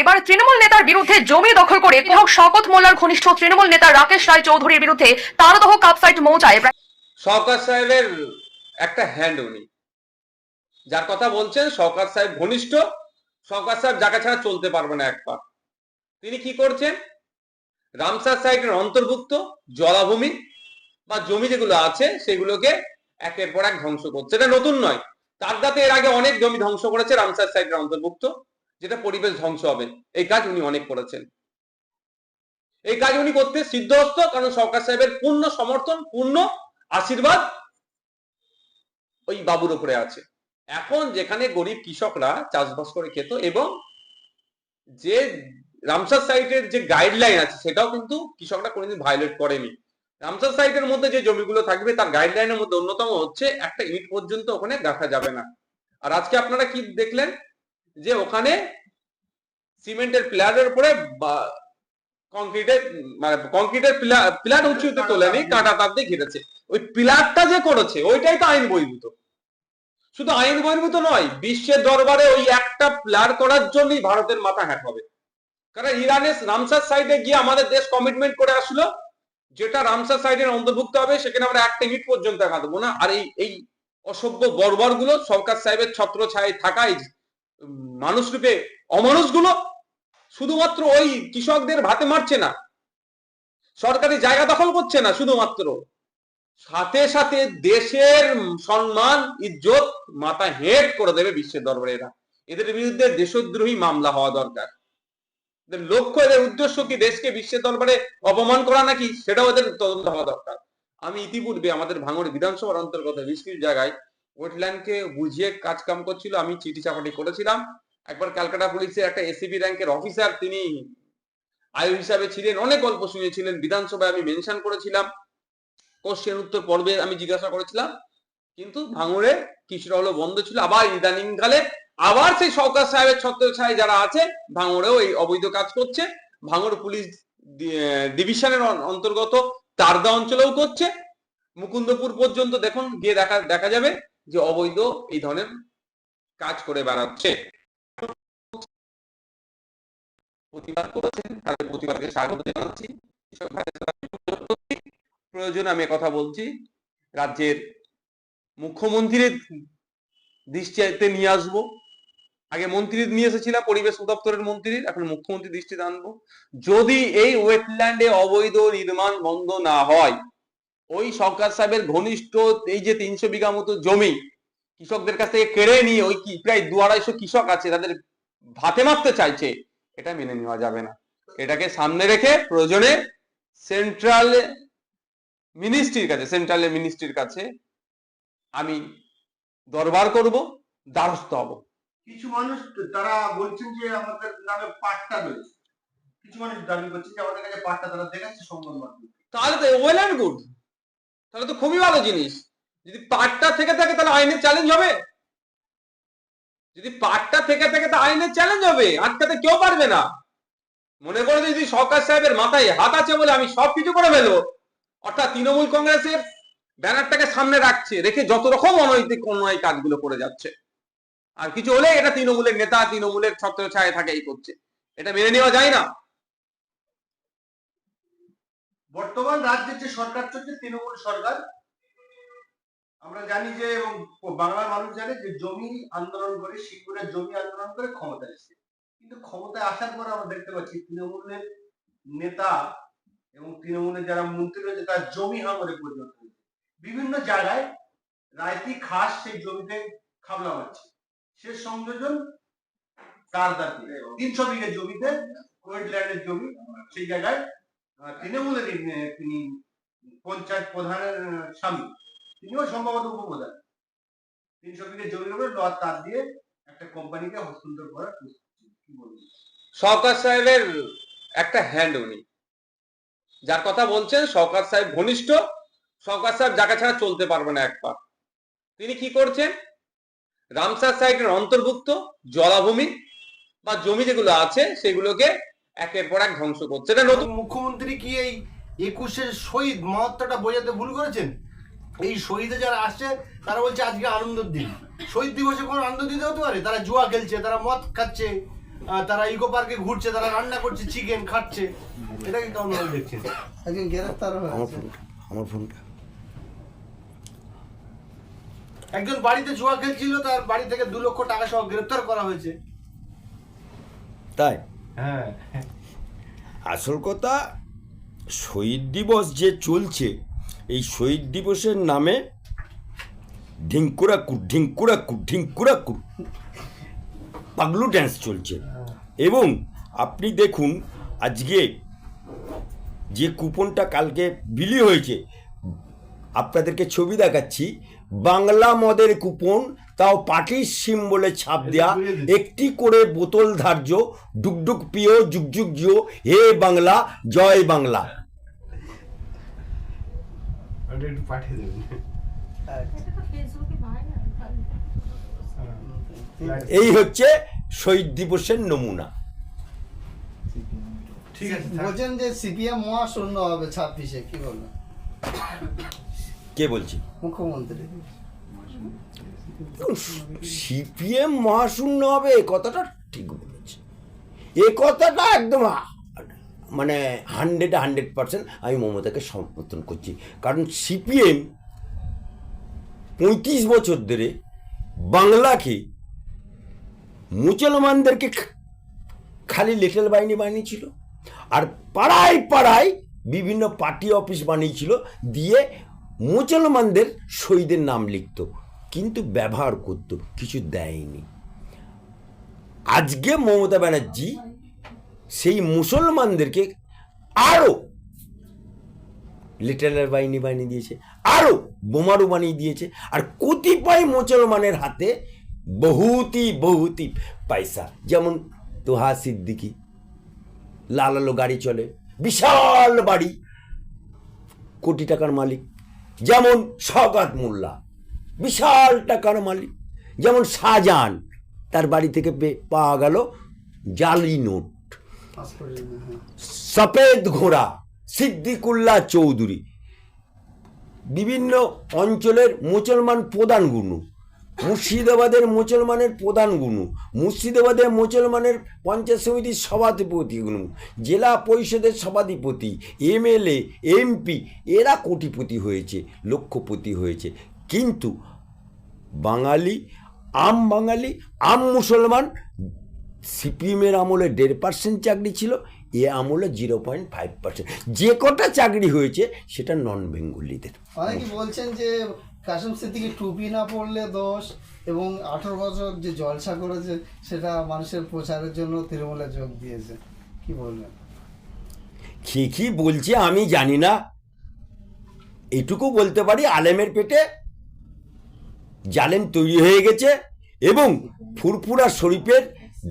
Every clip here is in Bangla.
এবার তৃণমূল নেতার বিরুদ্ধে জমি দখল করে বিধায়ক শকত মোল্লার ঘনিষ্ঠ তৃণমূল নেতা রাকেশ রায় চৌধুরীর বিরুদ্ধে তারদহ কাপসাইট মৌজায় শওকাত সাহেবের একটা হ্যান্ড উনি। যার কথা বলছেন, শওকাত সাহেব ঘনিষ্ঠ, শওকাত সাহেব যাকে ছাড়া চলতে পারবে না এক পা তিনি কি করছেন? রামসার সাইটের অন্তর্ভুক্ত জলাভূমি বা জমি যেগুলো আছে, সেগুলোকে একের পর এক ধ্বংস করছে। এটা নতুন নয়। কাকদাতে এর আগে অনেক জমি ধ্বংস করেছে রামসার সাইটের অন্তর্ভুক্ত। যেটা পরিবেশ ধ্বংস হবে। এই কাজ উনি অনেক করেছেন। এই কাজ উনি করতে সিদ্ধহস্ত কারণ সরকার সাহেবের পূর্ণ সমর্থন, পূর্ণ আশীর্বাদ ওই বাবুর উপরে আছে। এখন যেখানে গরিব কৃষকরা চাষবাস করে খেত এবং যে রামসার সাইটের যে গাইডলাইন আছে, সেটাও কিন্তু কৃষকরা কোনোদিন ভায়োলেট করেনি। রামসার সাইটের মধ্যে যে জমিগুলো থাকবে, তার গাইডলাইনের মধ্যে অন্যতম হচ্ছে, একটা ইট পর্যন্ত ওখানে রাখা যাবে না। আর আজকে আপনারা কি দেখলেন? যে ওখানে সিমেন্টের প্লারের উপরে কংক্রিটের মানে কংক্রিটের পিলার উঁচুতে তোলেনি কাঁটা তার দিয়ে ঘিরেছে। ওই পিলারটা যে করেছে ওইটাই তো আইন বহির্ভূত। শুধু আইন বহির্ভূত নয় বিশ্বের দরবারে ওই একটা প্লার করার জন্যই ভারতের মাথা হ্যাট হবে। কারণ ইরানের রামসার সাইডে গিয়ে আমাদের দেশ কমিটমেন্ট করে আসলো যেটা রামসার সাইডের অন্তর্ভুক্ত হবে সেখানে আমরা একটা হিট পর্যন্ত দেখা দেবো না। আর এই এই অসভ্য বর্বরগুলো সরকার সাহেবের ছত্র ছায় থাকাই মানুষ রূপে অমানুষগুলো শুধুমাত্র ওই কৃষকদের ভাতে মারছে না। সরকারি জায়গা দখল করছে না শুধুমাত্র। সাথে সাথে দেশের সম্মান, ইজ্জত মাথা হেট করে দেবে বিশ্বের দরবারে এরা। এদের বিরুদ্ধে দেশদ্রোহী মামলা হওয়া দরকার। লক্ষ্য, এদের উদ্দেশ্য কি দেশকে বিশ্বের দরবারে অপমান করা নাকি? সেটাও এদের তদন্ত হওয়া দরকার। আমি ইতিপূর্বে আমাদের ভাঙড় বিধানসভার অন্তর্গত বেশ কিছু জায়গায় ওয়েটল্যান্ডকে বুঝিয়ে কাজ কাম করছিল, আমি চিঠি চাপাটি করেছিলাম। একবার ক্যালকাটা পুলিশের একটা এসিবি র্যাঙ্কের অফিসার, তিনি আয়ু হিসাবে ছিলেন, অনেক গল্প শুনেছিলেন বিধানসভায় আমি মেনশন করেছিলাম। কোশ্চেন উত্তর পর্বে আমি জিজ্ঞাসা করেছিলাম, কিন্তু ভাঙড়ে কিছুটা হলো বন্ধ ছিল। আবার ইদানিংকালে আবার সেই সরকার সাহেবের ছত্র ছায় যারা আছে, ভাঙড়েও এই অবৈধ কাজ করছে। ভাঙড় পুলিশ ডিভিশনের অন্তর্গত তারদা অঞ্চলেও করছে। মুকুন্দপুর পর্যন্ত দেখুন, গিয়ে দেখা দেখা যাবে। যে অবৈধ এই ধরনের কাজ করে বেড়াচ্ছে। প্রতিবাদ করেছেন, তাদের প্রতিবাদকে স্বাগত জানাচ্ছি। প্রয়োজনে আমি কথা বলছি, রাজ্যের মুখ্যমন্ত্রীর দৃষ্টিতে নিয়ে আসব। আগে মন্ত্রী নিয়ে এসেছিলাম, পরিবেশ দপ্তরের মন্ত্রীর এখন মুখ্যমন্ত্রী দৃষ্টিতে আনব। যদি এই ওয়েটল্যান্ডে অবৈধ নির্মাণ বন্ধ না হয় ওই সরকার সাহেবের ঘনিষ্ঠ এই যে তিনশো বিঘা মতো জমি কৃষকদের কাছ থেকে কেড়ে নিয়ে ওই কি প্রায় দু আড়াইশো কৃষক আছে তাদের ভাতে মারতে চাইছে এটা মেনে নেওয়া যাবে না। এটাকে সামনে রেখে প্রয়োজনে সেন্ট্রাল মিনিস্ট্রির কাছে সেন্ট্রাল মিনিস্ট্রির কাছে আমি দরবার করব দ্বারস্থ হব। কিছু মানুষ তারা বলছেন যে আমাদের নামে পাট্টা রয়েছে। কিছু মানুষ দাবি করছে যে আমাদের কাছে পাট্টা তারা দেখাচ্ছে সংবাদ মাধ্যমে তাহলে তো ওয়েল অ্যান্ড গুড তাহলে তো খুবই ভালো জিনিস। যদি পাটটা থেকে থাকে তাহলে আইনের চ্যালেঞ্জ হবে। যদি পাটটা থেকে থাকে তা আইনের চ্যালেঞ্জ হবে। আটকাতে কেউ পারবে না। মনে করে যদি সরকার সাহেবের মাথায় হাত আছে বলে আমি সব কিছু করে ফেলব, অর্থাৎ তৃণমূল কংগ্রেসের ব্যানারটাকে সামনে রাখছে, রেখে যত রকম অনৈতিক অন্যায় কাজগুলো করে যাচ্ছে। আর কিছু হলে এটা তৃণমূলের নেতা, তৃণমূলের ছত্র ছায় থাকে, এই করছে। এটা মেনে নেওয়া যায় না। বর্তমান রাজ্যের যে সরকার চলছে, তৃণমূল সরকার, আমরা জানি যে এবং বাংলার মানুষ জানে যে জমি আন্দোলন করে সিঙ্গুরের জমি আন্দোলন করে ক্ষমতায় এসেছে। কিন্তু ক্ষমতায় আসার পর আমরা দেখতে পাচ্ছি তৃণমূলের নেতা এবং তৃণমূলের যারা মন্ত্রী রয়েছে, তার জমি হাঙরে পরিণত হয়েছে। বিভিন্ন জায়গায় রায়তি খাস সেই জমিতে খাবলা মারছে সে সংযোজন তার দাবি তিনশো বিঘে জমিতে কোয়েটল্যান্ডের জমি, সেই জায়গায় আহ, তৃণমূলের তিনি পঞ্চায়েত প্রধানের স্বামী। তিনিও সম্ভবত উপপ্রধান। তিনশো বিঘে জমির উপরে লোহার তার দিয়ে একটা কোম্পানিকে হস্তান্তর করার। কি বলবেন? সরকার সাহেবের একটা হ্যান্ড উনি। যার কথা বলছেন সরকার সাহেব ঘনিষ্ঠ। সরকার সাহেব যাকে ছাড়া চলতে পারবে না এক পা তিনি কি করছেন? রামসার সাইটের অন্তর্ভুক্ত জলাভূমি বা জমি যেগুলো আছে সেগুলোকে একের পর এক ধ্বংস করছে। এটা নতুন মুখ্যমন্ত্রী কি এই একুশের শহীদ মহত্বটা বোঝাতে ভুল করেছেন? এই শহীদে যারা আসছে তারা বলছে আজকে আনন্দের দিন। শহীদ দিবসে কোনো আনন্দ দিতে হতে পারে? তারা জুয়া খেলছে তারা মদ খাচ্ছে তারা ইকো পার্কে ঘুরছে তারা রান্না করছে চিকেন খাচ্ছে। এটাকে কেমন ভাবে দেখছেন। একজন গ্রেফতার আমার হয়েছে ফোনটা আমার ফোনটা একজন বাড়িতে জুয়া খেলছিল তার বাড়ি থেকে দু লক্ষ টাকা সহ গ্রেফতার করা হয়েছে। তাই? হ্যাঁ। আসল কথা, শহীদ দিবস যে চলছে, এই শহীদ দিবসের নামে ঢিঙ্কুরাকুর ঢিঙ্কুরাকুর ঢিঙ্কুরাকুর পাগলু ড্যান্স চলছে। এবং আপনি দেখুন, আজকে যে কুপনটা কালকে বিলি হয়েছে, আপনাদেরকে ছবি দেখাচ্ছি বাংলা মদের কুপন তাও পার্টির সিম্বলে ছাপ দেয়া একটি করে বোতল ধার্য ডুকডুক পিও যুগযুগ জিও হে বাংলা জয় বাংলা। এই হচ্ছে শহীদ দিবসের নমুনা। ঠিক আছে। বলছেন যে সিপিএম মহাশূন্য হবে ছাব্বিশে কি বলবেন? কে বলছি? মুখ্যমন্ত্রী। সিপিএম মহাশূন্য হবে এ কথাটা ঠিক বলেছে। এ কথাটা একদম মানে হান্ড্রেড হান্ড্রেড পার্সেন্ট আমি মমতাকে সমর্থন করছি। কারণ সিপিএম পঁয়ত্রিশ বছর ধরে বাংলাকে মুসলমানদেরকে খালি লিটল বাহিনী বানিয়েছিল আর পাড়ায় পাড়ায় বিভিন্ন পার্টি অফিস বানিয়েছিল দিয়ে মুসলমানদের শহীদের নাম লিখতো, কিন্তু ব্যবহার করতো, কিছু দেয়নি। আজকে মমতা ব্যানার্জি সেই মুসলমানদেরকে আরও লিটেলার বাহিনী বানিয়ে দিয়েছে আরও বোমারু বানিয়ে দিয়েছে, আর কতিপয় মুসলমানের হাতে বহুতি বহুতি পয়সা, যেমন তোহা সিদ্দিকি। লাল আলো গাড়ি চলে, বিশাল বাড়ি, কোটি টাকার মালিক। যেমন সগাত মোল্লা, বিশাল টাকার মালিক। যেমন শাহজাহান, তার বাড়ি থেকে পাওয়া গেল জালি নোট। সফেদ ঘোড়া সিদ্দিকুল্লা চৌধুরী। বিভিন্ন অঞ্চলের মুসলমান প্রধান মুর্শিদাবাদের মুসলমানের প্রধান গুরু মুর্শিদাবাদের মুসলমানের পঞ্চায়েত সমিতির সভাধিপতি গুরু জেলা পরিষদের সভাধিপতি, এমএলএ, এমপি, এরা কোটিপতি হয়েছে, লক্ষপতি হয়েছে। কিন্তু বাঙালি, আম বাঙালি, আম মুসলমান, সিপিএমের আমলে দেড় পার্সেন্ট চাকরি ছিল, এ আমলে জিরো পয়েন্ট ফাইভ পার্সেন্ট যে কটা চাকরি হয়েছে, সেটা নন বেঙ্গলিদের অনেকে বলছেন যে কাসিম সিদ্দিকি টুপি না পড়লে দোষ এবং আঠারো বছর যে জলসা করেছে, সেটা মানুষের প্রচারের জন্য তৃণমূলে যোগ দিয়েছে। কি বলবেন? কি কি বলছে আমি জানি না। এটুকু বলতে পারি, আলেমের পেটে জালেম তৈরি হয়ে গেছে এবং ফুরফুরা শরীফের,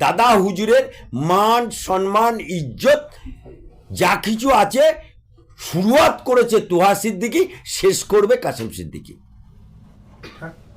দাদা হুজুরের মান, সম্মান, ইজ্জত যা কিছু আছে, শুরুয়াত করেছে তোহা সিদ্দিকি, শেষ করবে কাসেম সিদ্দিকি। 看。